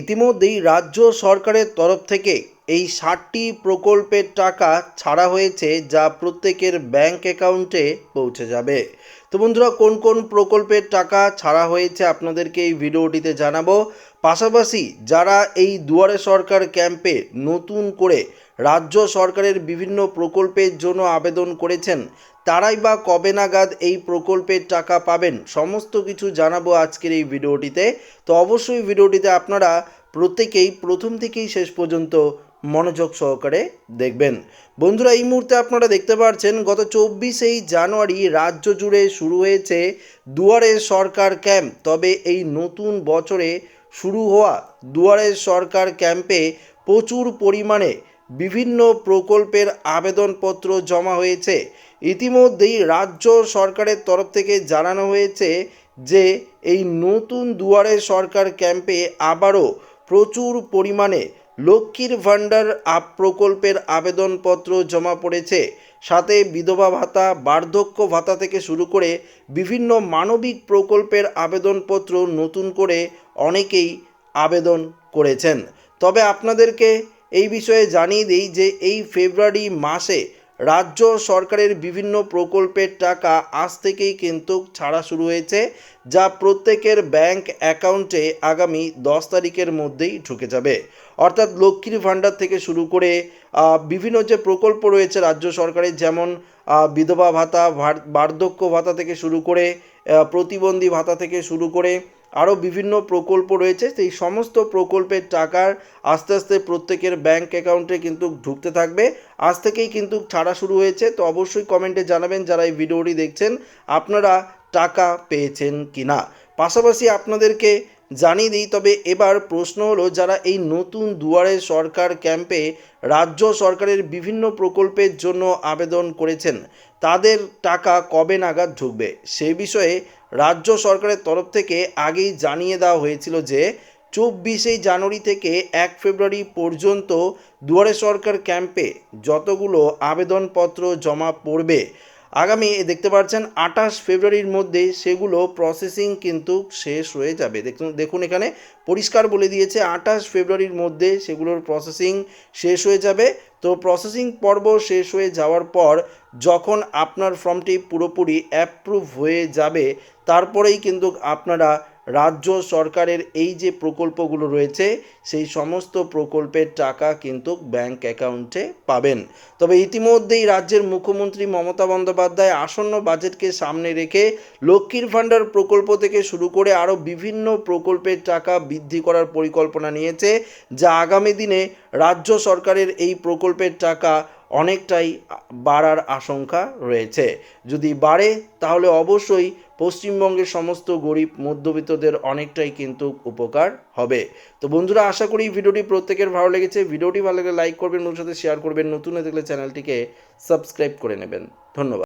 ইতিমধ্যেই রাজ্য সরকারের তরফ থেকে এই ষাটটি প্রকল্পের টাকা ছাড়া হয়েছে যা প্রত্যেকের ব্যাংক অ্যাকাউন্টে পৌঁছে যাবে। তো বন্ধুরা, কোন কোন প্রকল্পের টাকা ছাড়া হয়েছে আপনাদেরকে এই ভিডিওটিতে জানাব। পাশাপাশি যারা এই দুয়ারে সরকার ক্যাম্পে নতুন করে রাজ্য সরকারের বিভিন্ন প্রকল্পের জন্য আবেদন করেছেন। তারাই বা কবে নাগাদ এই প্রকল্পের টাকা পাবেন, সমস্ত কিছু জানাব আজকের এই ভিডিওটিতে। তো অবশ্যই ভিডিওটিতে আপনারা প্রত্যেকেই প্রথম থেকেই শেষ পর্যন্ত মনোযোগ সহকারে দেখবেন। বন্ধুরা, এই মুহূর্তে আপনারা দেখতে পাচ্ছেন গত চব্বিশেই জানুয়ারি রাজ্য জুড়ে শুরু হয়েছে দুয়ারে সরকার ক্যাম্প। তবে এই নতুন বছরে শুরু হওয়া দুয়ারে সরকার ক্যাম্পে প্রচুর পরিমাণে বিভিন্ন প্রকল্পের আবেদনপত্র জমা হয়েছে। ইতিমধ্যেই রাজ্য সরকারের তরফ থেকে জানানো হয়েছে যে, এই নতুন দুয়ারে সরকার ক্যাম্পে আবারও প্রচুর পরিমাণে লক্ষ্মীর ভাণ্ডার আপ প্রকল্পের আবেদনপত্র জমা পড়েছে। সাথে বিধবা ভাতা, বার্ধক্য ভাতা থেকে শুরু করে বিভিন্ন মানবিক প্রকল্পের আবেদনপত্র নতুন করে অনেকেই আবেদন করেছেন। তবে আপনাদেরকে এই বিষয়ে জানিয়ে দিই যে এই ফেব্রুয়ারি মাসে রাজ্য সরকারের বিভিন্ন প্রকল্পের টাকা আজ থেকেই কিন্তু ছাড়া শুরু হয়েছে, যা প্রত্যেকের ব্যাংক অ্যাকাউন্টে আগামী দশ তারিখের মধ্যেই ঢুকে যাবে। অর্থাৎ লক্ষ্মীর ভাণ্ডার থেকে শুরু করে বিভিন্ন যে প্রকল্প রয়েছে রাজ্য সরকারের, যেমন বিধবা ভাতা বার্ধক্য ভাতা থেকে শুরু করে প্রতিবন্ধী ভাতা থেকে শুরু করে আরও বিভিন্ন প্রকল্প রয়েছে। সেই সমস্ত প্রকল্পের টাকার আস্তে আস্তে প্রত্যেকের ব্যাংক অ্যাকাউন্টে কিন্তু ঢুকতে থাকবে। আজ থেকেই কিন্তু ছাড়া শুরু হয়েছে। তো অবশ্যই কমেন্টে জানাবেন যারা এই ভিডিওটি দেখছেন, আপনারা টাকা পেয়েছেন কি না পাশাপাশি আপনাদেরকে জানিয়ে দিই, তবে এবার প্রশ্ন হলো, যারা এই নতুন দুয়ারে সরকার ক্যাম্পে রাজ্য সরকারের বিভিন্ন প্রকল্পের জন্য আবেদন করেছেন, তাদের টাকা কবে নাগাদ ঢুকবে? সে বিষয়ে রাজ্য সরকারের তরফ থেকে আগেই জানিয়ে দেওয়া হয়েছিল যে চব্বিশে জানুয়ারি থেকে এক ফেব্রুয়ারি পর্যন্ত দুয়ারে সরকার ক্যাম্পে যতগুলো আবেদনপত্র জমা পড়বে আগামী দেখতে পাচ্ছেন, আঠাশ ফেব্রুয়ারির মধ্যে সেগুলো প্রসেসিং কিন্তু শেষ হয়ে যাবে। দেখুন দেখুন এখানে পরিষ্কার বলে দিয়েছে, আঠাশ ফেব্রুয়ারির মধ্যে সেগুলোর প্রসেসিং শেষ হয়ে যাবে। তো প্রসেসিং পর্ব শেষ হয়ে যাওয়ার পর যখন আপনার ফর্মটি পুরোপুরি অ্যাপ্রুভ হয়ে যাবে, তারপরেই কিন্তু আপনারা রাজ্য সরকারের এই যে প্রকল্পগুলো রয়েছে, সেই সমস্ত প্রকল্পের টাকা কিন্তু ব্যাংক অ্যাকাউন্টে পাবেন। তবে ইতিমধ্যেই রাজ্যের মুখ্যমন্ত্রী মমতা বন্দ্যোপাধ্যায় আসন্ন বাজেটকে সামনে রেখে লক্ষ্মীর ভাণ্ডার প্রকল্প থেকে শুরু করে আরও বিভিন্ন প্রকল্পের টাকা বৃদ্ধি করার পরিকল্পনা নিয়েছে, যা আগামী দিনে রাজ্য সরকারের এই প্রকল্পের টাকা অনেকটাই বাড়ার আশঙ্কা রয়েছে। যদি বাড়ে, তাহলে অবশ্যই পশ্চিমবঙ্গের সমস্ত গরিব মধ্যবিত্তদের অনেকটাই কিন্তু উপকার হবে। তো বন্ধুরা, আশা করি ভিডিওটি প্রত্যেকের ভালো লেগেছে। ভিডিওটি ভালো লাগলে লাইক করবেন ওর সাথে শেয়ার করবেন। নতুন হয়ে থাকলে চ্যানেলটিকে সাবস্ক্রাইব করে নেবেন। ধন্যবাদ।